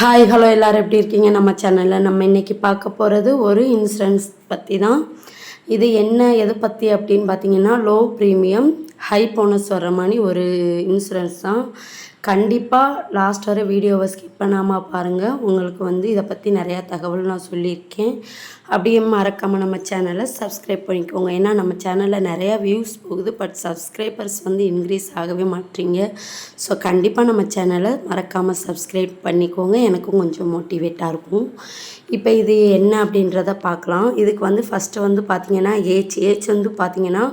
Hi hello எல்லோரும் எப்படி இருக்கீங்க? நம்ம சேனலில் நம்ம இன்றைக்கி பார்க்க போகிறது ஒரு இன்சூரன்ஸ் பற்றி தான். இது என்ன எதை பற்றி அப்படின்னு பார்த்தீங்கன்னா லோ ப்ரீமியம் ஹை போனஸ் வர்ற மாதிரி ஒரு இன்சூரன்ஸ் தான். கண்டிப்பாக லாஸ்ட் வரை வீடியோவை ஸ்கிப் பண்ணாமல் பாருங்கள் உங்களுக்கு வந்து இதை பற்றி நிறையா தகவல் நான் சொல்லியிருக்கேன். அப்படியே மறக்காமல் நம்ம சேனலை சப்ஸ்கிரைப் பண்ணிக்கோங்க. ஏன்னா நம்ம சேனலில் நிறையா வியூஸ் போகுது. பட் சப்ஸ்கிரைபர்ஸ் வந்து இன்க்ரீஸ் ஆகவே மாட்டீங்க. ஸோ கண்டிப்பாக நம்ம சேனலை மறக்காமல் சப்ஸ்கிரைப் பண்ணிக்கோங்க. எனக்கும் கொஞ்சம் மோட்டிவேட்டாக இருக்கும். இப்போ இது என்ன அப்படின்றத பார்க்கலாம். இதுக்கு வந்து ஃபஸ்ட்டு வந்து பார்த்திங்கன்னா ஏஜ் ஏஜ் வந்து பார்த்திங்கன்னா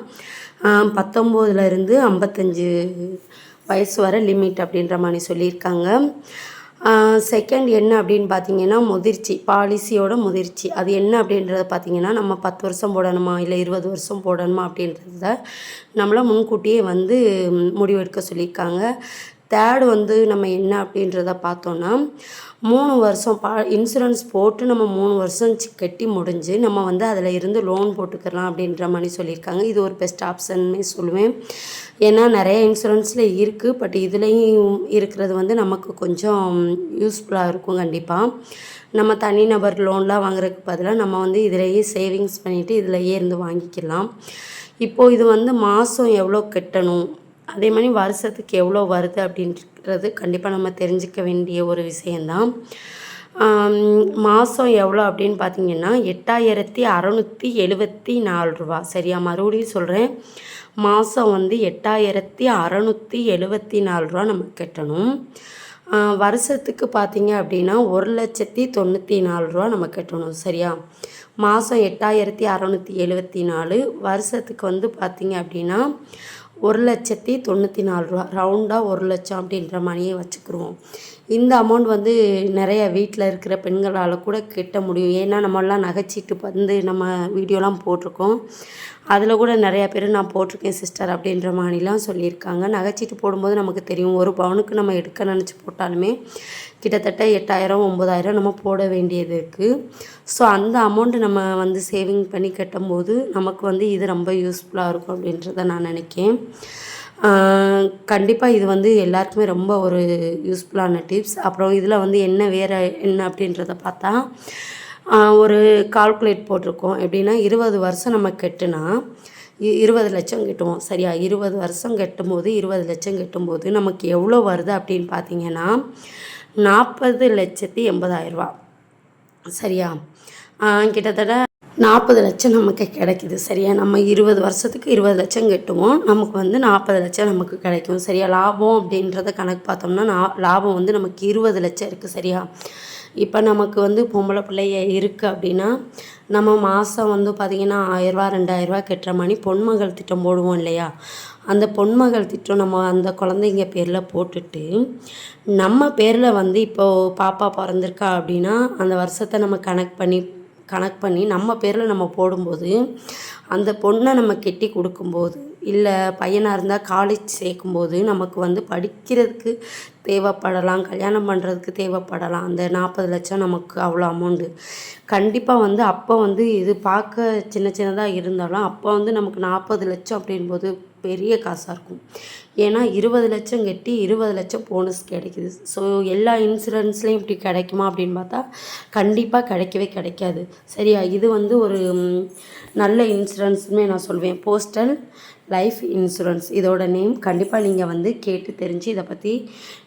பத்தொம்போதுலேருந்து ஐம்பத்தஞ்சு வயசு வர லிமிட் அப்படின்ற மாதிரி சொல்லியிருக்காங்க. செகண்ட் என்ன அப்படின்னு பார்த்தீங்கன்னா முதிர்ச்சி பாலிசியோட முதிர்ச்சி. அது என்ன அப்படின்றத பார்த்தீங்கன்னா நம்ம பத்து வருஷம் போடணுமா இல்லை இருபது வருஷம் போடணுமா அப்படின்றத நம்மளை முன்கூட்டியே வந்து முடிவெடுக்க சொல்லியிருக்காங்க. தேர்டு வந்து நம்ம என்ன அப்படின்றத பார்த்தோன்னா மூணு வருஷம் பா இன்சூரன்ஸ் போட்டு நம்ம மூணு வருஷம் கட்டி முடிஞ்சு நம்ம வந்து அதில் இருந்து லோன் போட்டுக்கலாம் அப்படின்ற மாதிரி சொல்லியிருக்காங்க. இது ஒரு பெஸ்ட் ஆப்ஷன்னே சொல்லுவேன். ஏன்னா நிறைய இன்சூரன்ஸில் இருக்குது பட் இதுலேயும் இருக்கிறது வந்து நமக்கு கொஞ்சம் யூஸ்ஃபுல்லாக இருக்கும் கண்டிப்பாக நம்ம தனிநபர் லோன்லாம் வாங்குறதுக்கு பதிலாக நம்ம வந்து இதிலேயே சேவிங்ஸ் பண்ணிவிட்டு இதிலேயே இருந்து வாங்கிக்கலாம். இப்போது இது வந்து மாதம் எவ்வளோ கட்டணும்? அதே மாதிரி வருஷத்துக்கு எவ்வளோ வருது அப்படின்றது கண்டிப்பாக நம்ம தெரிஞ்சுக்க வேண்டிய ஒரு விஷயந்தான் மாதம் எவ்வளோ அப்படின்னு பார்த்தீங்கன்னா எட்டாயிரத்தி அறநூற்றி எழுபத்தி நாலு ரூபா. சரியா? மறுபடியும் சொல்கிறேன் மாதம் வந்து எட்டாயிரத்தி அறநூற்றி எழுபத்தி நாலு ரூபா நம்ம கட்டணும். வருஷத்துக்கு பார்த்தீங்க அப்படின்னா ஒரு லட்சத்தி தொண்ணூற்றி நாலு ரூபா நம்ம கட்டணும். சரியா? மாதம் எட்டாயிரத்தி அறநூற்றி எழுபத்தி நாலு. வருஷத்துக்கு வந்து பார்த்தீங்க அப்படின்னா ஒரு லட்சத்தி தொண்ணூற்றி நாலு ரூபா. ரவுண்டாக ஒரு லட்சம் அப்படின்ற மாதிரியே வச்சுக்கிருவோம். இந்த அமௌண்ட் வந்து நிறைய வீட்டில் இருக்கிற பெண்களால் கூட கெட்ட முடியும். ஏன்னா நம்மளாம் நகைச்சிட்டு வந்து நம்ம வீடியோலாம் போட்டிருக்கோம். அதில் கூட நிறையா பேர் நான் போட்டிருக்கேன் சிஸ்டர் அப்படின்ற மாதிரிலாம் சொல்லியிருக்காங்க. நகைச்சீட்டு போடும்போது நமக்கு தெரியும் ஒரு பவுனுக்கு நம்ம எடுக்க நினச்சி போட்டாலுமே கிட்டத்தட்ட எட்டாயிரம் ஒம்பதாயிரம் நம்ம போட வேண்டியது இருக்குது ஸோ அந்த அமௌண்ட்டு நம்ம வந்து சேவிங் பண்ணி கட்டும்போது நமக்கு வந்து இது ரொம்ப யூஸ்ஃபுல்லாக இருக்கும் அப்படின்றத நான் நினைக்கேன். கண்டிப்பாக இது வந்து எல்லாருக்குமே ரொம்ப ஒரு யூஸ்ஃபுல்லான டிப்ஸ் அப்புறம் இதில் வந்து என்ன வேறு என்ன அப்படின்றத பார்த்தா ஒரு கால்குலேட் போட்டிருக்கோம். எப்படின்னா இருபது வருஷம் நம்ம கட்டுனா இ- இருபது லட்சம் கட்டுவோம். சரியா? இருபது வருஷம் கட்டும்போது இருபது லட்சம் கட்டும்போது நமக்கு எவ்வளோ வருது அப்படின்னு பார்த்தீங்கன்னா நாற்பது லட்சத்தி எண்பதாயிரரூபா சரியா? கிட்டத்தட்ட நாற்பது லட்சம் நமக்கு கிடைக்குது. சரியா? நம்ம இருபது வருஷத்துக்கு இருபது லட்சம் கட்டுவோம். நமக்கு வந்து நாற்பது லட்சம் நமக்கு கிடைக்கும். சரியா? லாபம் அப்படின்றத கணக்கு பார்த்தோம்னா நா- லாபம் வந்து நமக்கு இருபது லட்சம் இருக்குது சரியா? இப்போ நமக்கு வந்து பொம்பளை பிள்ளைய இருக்குது அப்படின்னா நம்ம மாதம் வந்து பார்த்திங்கன்னா ஆயிரரூவா ரெண்டாயிரரூவா கட்டுற மாதிரி பொன்மகள் திட்டம் போடுவோம் இல்லையா? அந்த பொன்மகள் திட்டம் நம்ம அந்த குழந்தைங்க பேரில் போட்டுட்டு நம்ம பேரில் வந்து இப்போது பாப்பா பிறந்திருக்கா அப்படின்னா அந்த வருஷத்தை நம்ம கணக்கு பண்ணி கணக்கு பண்ணி நம்ம பேரில் நம்ம போடும்போது அந்த பொண்ணை நம்ம கெட்டி கொடுக்கும்போது இல்லை பையனாக இருந்தால் காலேஜ் சேர்க்கும்போது நமக்கு வந்து படிக்கிறதுக்கு தேவைப்படலாம் கல்யாணம் பண்ணுறதுக்கு தேவைப்படலாம். அந்த நாற்பது லட்சம் நமக்கு அவ்வளோ அமௌண்ட்டு கண்டிப்பாக வந்து அப்போ வந்து இது பார்க்க சின்ன சின்னதாக இருந்தாலும் அப்போ வந்து நமக்கு நாற்பது லட்சம் அப்படின்போது பெரிய காசாக இருக்கும். ஏன்னா இருபது லட்சம் கட்டி இருபது லட்சம் போனஸ் கிடைக்குது. ஸோ எல்லா இன்சூரன்ஸ்லேயும் இப்படி கிடைக்குமா அப்படின்னு பார்த்தா கண்டிப்பாக கிடைக்கவே கிடைக்காது. சரியா? இது வந்து ஒரு நல்ல இன்சூரன்ஸ்னு நான் சொல்வேன். போஸ்டல் லைஃப் இன்சூரன்ஸ் இதோட நேம் கண்டிப்பாக நீங்கள் வந்து கேட்டு தெரிஞ்சு இதை பற்றி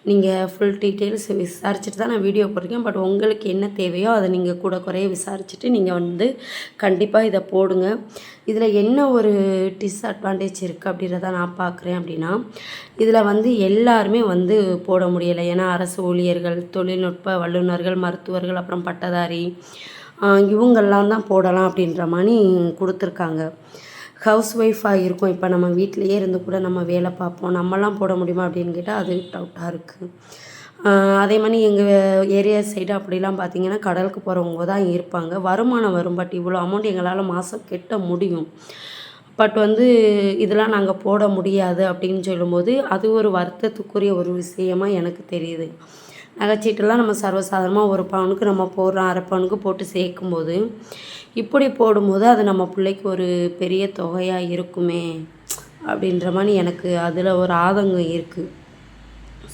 நீங்கள் ஃபுல் டீட்டெயில்ஸ் விசாரிச்சுட்டு தான் நான் வீடியோ போட்டிருக்கேன். பட் உங்களுக்கு என்ன தேவையோ அதை நீங்கள் கூட குறைய விசாரிச்சுட்டு நீங்கள் வந்து கண்டிப்பாக இதை போடுங்க. இதில் என்ன ஒரு டிஸ்அட்வான்டேஜ் இருக்குது அப்படின்றத நான் பார்க்குறேன் அப்படின்னா இதில் வந்து எல்லாருமே வந்து போட முடியலை. ஏன்னா அரசு ஊழியர்கள் தொழில்நுட்ப வல்லுநர்கள் மருத்துவர்கள் அப்புறம் பட்டதாரி இவங்கெல்லாம் தான் போடலாம் அப்படின்ற மாதிரி கொடுத்துருக்காங்க. ஹவுஸ் ஒய்ஃபாக இருக்கும். இப்போ நம்ம வீட்டிலையே இருந்து கூட நம்ம வேலை பார்ப்போம். நம்மலாம் போட முடியுமா அப்படின்னு கேட்டால் அது டவுட்டாக இருக்குது அதே மாதிரி எங்கள் ஏரியா சைடு அப்படிலாம் பார்த்தீங்கன்னா கடலுக்கு போகிறவங்க தான் இருப்பாங்க. வருமானம் வரும் பட் இவ்வளோ அமௌண்ட் எங்களால் மாதம் கெட்ட முடியும். பட் வந்து இதெல்லாம் நாங்கள் போட முடியாது அப்படின்னு சொல்லும்போது அது ஒரு வருத்தத்துக்குரிய ஒரு விஷயமா எனக்கு தெரியுது. நகைச்சீட்டெல்லாம் நம்ம சர்வசாதாரணமாக ஒரு பவுனுக்கு நம்ம போடுறோம் அரை பவுனுக்கு போட்டு சேர்க்கும்போது இப்படி போடும்போது அது நம்ம பிள்ளைக்கு ஒரு பெரிய தொகையாக இருக்குமே அப்படின்ற மாதிரி எனக்கு அதில் ஒரு ஆதங்கம் இருக்குது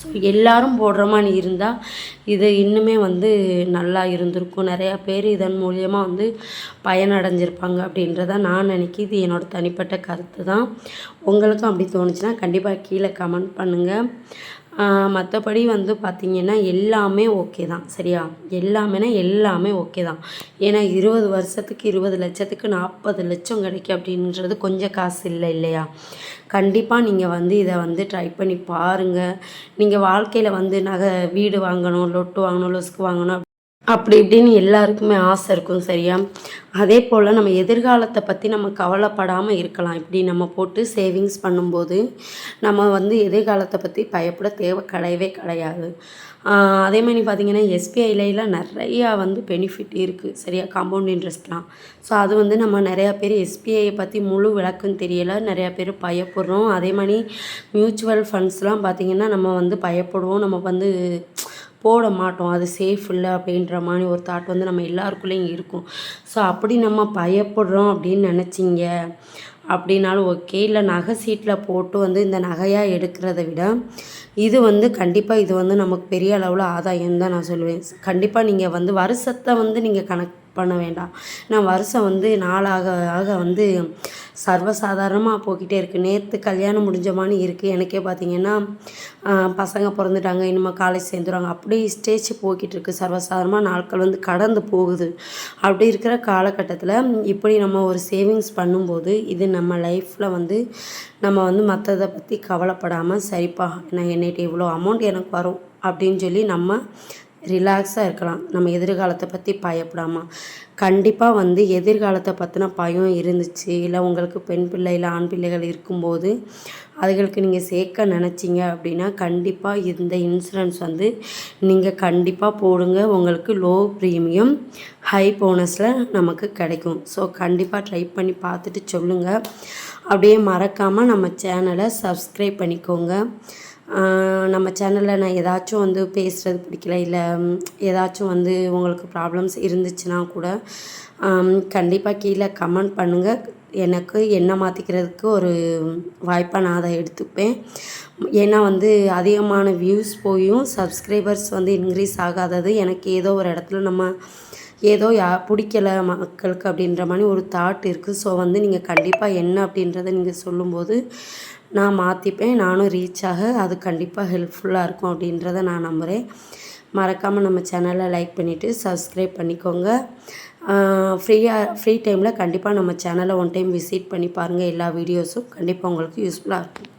ஸோ எல்லாரும் போடுற மாதிரி இருந்தால் இது இன்னுமே வந்து நல்லா இருந்திருக்கும். நிறையா பேர் இதன் மூலியமாக வந்து பயனடைஞ்சிருப்பாங்க அப்படின்றத நான் நினைக்கி இது என்னோடய தனிப்பட்ட கருத்து தான் உங்களுக்கும் அப்படி தோணுச்சுன்னா கண்டிப்பாக கீழே கமெண்ட் பண்ணுங்கள் மற்றபடி வந்து பார்த்திங்கன்னா எல்லாமே ஓகே தான் சரியா? எல்லாமேனா எல்லாமே ஓகே தான். ஏன்னா இருபது வருஷத்துக்கு இருபது லட்சத்துக்கு நாற்பது லட்சம் கிடைக்கும் அப்படின்றது கொஞ்சம் காசு இல்லை இல்லையா? கண்டிப்பாக நீங்கள் வந்து இதை வந்து ட்ரை பண்ணி பாருங்கள் நீங்கள் வாழ்க்கையில் வந்து நகை வீடு வாங்கணும் லொட்டு வாங்கணும் லொஸ்க்கு வாங்கணும் அப்படி இப்படின்னு எல்லாருக்குமே ஆசை இருக்கும் சரியா? அதே போல் நம்ம எதிர்காலத்தை பற்றி நம்ம கவலைப்படாமல் இருக்கலாம். இப்படி நம்ம போட்டு சேவிங்ஸ் பண்ணும்போது நம்ம வந்து எதிர்காலத்தை பற்றி பயப்பட தேவை கிடையவே கிடையாது. அதே மாதிரி பார்த்திங்கன்னா எஸ்பிஐலாம் நிறையா வந்து பெனிஃபிட் இருக்குது சரியா? காம்பவுண்ட் இன்ட்ரெஸ்ட்லாம் ஸோ அது வந்து நம்ம நிறையா பேர் எஸ்பிஐயை பற்றி முழு விளக்கம் தெரியலை. நிறையா பேர் பயப்படுறோம். அதே மாதிரி மியூச்சுவல் ஃபண்ட்ஸ்லாம் பார்த்திங்கன்னா நம்ம வந்து பயப்படுவோம். நம்ம வந்து போட மாட்டோம் அது சேஃப் இல்லை அப்படின்ற மாதிரி ஒரு தாட் வந்து நம்ம எல்லாருக்குள்ளேயும் இருக்கும். ஸோ அப்படி நம்ம பயப்படுறோம் அப்படின்னு நினச்சிங்க அப்படின்னாலும் ஓகே இல்லை நகை சீட்டில் போட்டு வந்து இந்த நகையாக எடுக்கிறத விட இது வந்து கண்டிப்பாக இது வந்து நமக்கு பெரிய அளவில் ஆதாயம் தான் நான் சொல்லுவேன். கண்டிப்பாக நீங்கள் வந்து வருஷத்தை வந்து நீங்கள் கணக்கு பண்ண வேண்டாம். நான் வருஷம் வந்து நாளாக ஆக வந்து சர்வசாதாரணமாக போய்கிட்டே இருக்குது நேற்று கல்யாணம் முடிஞ்ச மாதிரி இருக்குது எனக்கே பார்த்தீங்கன்னா பசங்க பிறந்துட்டாங்க. இனிமேல் காலேஜ் சேர்ந்துருவாங்க. அப்படி ஸ்டேஜ் போய்கிட்டு இருக்குது சர்வசாதாரணமாக நாட்கள் வந்து கடந்து போகுது. அப்படி இருக்கிற காலகட்டத்தில் இப்படி நம்ம ஒரு சேவிங்ஸ் பண்ணும்போது இது நம்ம லைஃப்பில் வந்து நம்ம வந்து மற்றதை பற்றி கவலைப்படாமல் சரிப்பா நான் என்னைட்டு இவ்வளோ அமௌண்ட் எனக்கு வரும் அப்படின்னு சொல்லி நம்ம ரிலாக்ஸாக இருக்கலாம். நம்ம எதிர்காலத்தை பற்றி பயப்படாமல் கண்டிப்பாக வந்து எதிர்காலத்தை பற்றின பயம் இருந்துச்சு. இல்லை உங்களுக்கு பெண் பிள்ளை இல்லை ஆண் பிள்ளைகள் இருக்கும்போது அதுகளுக்கு நீங்கள் சேர்க்க நினச்சிங்க அப்படின்னா கண்டிப்பாக இந்த இன்சூரன்ஸ் வந்து நீங்கள் கண்டிப்பாக போடுங்க. உங்களுக்கு லோ ப்ரீமியம் ஹை போனஸில் நமக்கு கிடைக்கும். ஸோ கண்டிப்பாக ட்ரை பண்ணி பார்த்துட்டு சொல்லுங்கள் அப்படியே மறக்காமல் நம்ம சேனலை சப்ஸ்கிரைப் பண்ணிக்கோங்க. நம்ம சேனலில் நான் ஏதாச்சும் வந்து பேசுகிறது பிடிக்கல இல்லை ஏதாச்சும் வந்து உங்களுக்கு ப்ராப்ளம்ஸ் இருந்துச்சுன்னா கூட கண்டிப்பாக கீழே கமெண்ட் பண்ணுங்கள் எனக்கு என்ன மாற்றிக்கிறதுக்கு ஒரு வாய்ப்பாக நான் அதை எடுத்துப்பேன். ஏன்னா வந்து அதிகமான வியூஸ் போயும் சப்ஸ்கிரைபர்ஸ் வந்து இன்க்ரீஸ் ஆகாதது எனக்கு ஏதோ ஒரு இடத்துல நம்ம ஏதோ யா பிடிக்கல மக்களுக்கு அப்படின்ற மாதிரி ஒரு தாட் இருக்குது ஸோ வந்து நீங்கள் கண்டிப்பாக என்ன அப்படின்றத நீங்கள் சொல்லும்போது நான் மாற்றிப்பேன் நானும் ரீச் ஆக அது கண்டிப்பாக ஹெல்ப்ஃபுல்லாக இருக்கும் அப்படின்றத நான் நம்புகிறேன் மறக்காமல் நம்ம சேனலை லைக் பண்ணிவிட்டு சப்ஸ்கிரைப் பண்ணிக்கோங்க. ஃப்ரீயாக ஃப்ரீ டைமில் கண்டிப்பாக நம்ம சேனலை ஒன் டைம் விசிட் பண்ணி பாருங்கள் எல்லா வீடியோஸும் கண்டிப்பாக உங்களுக்கு யூஸ்ஃபுல்லாக இருக்கும்.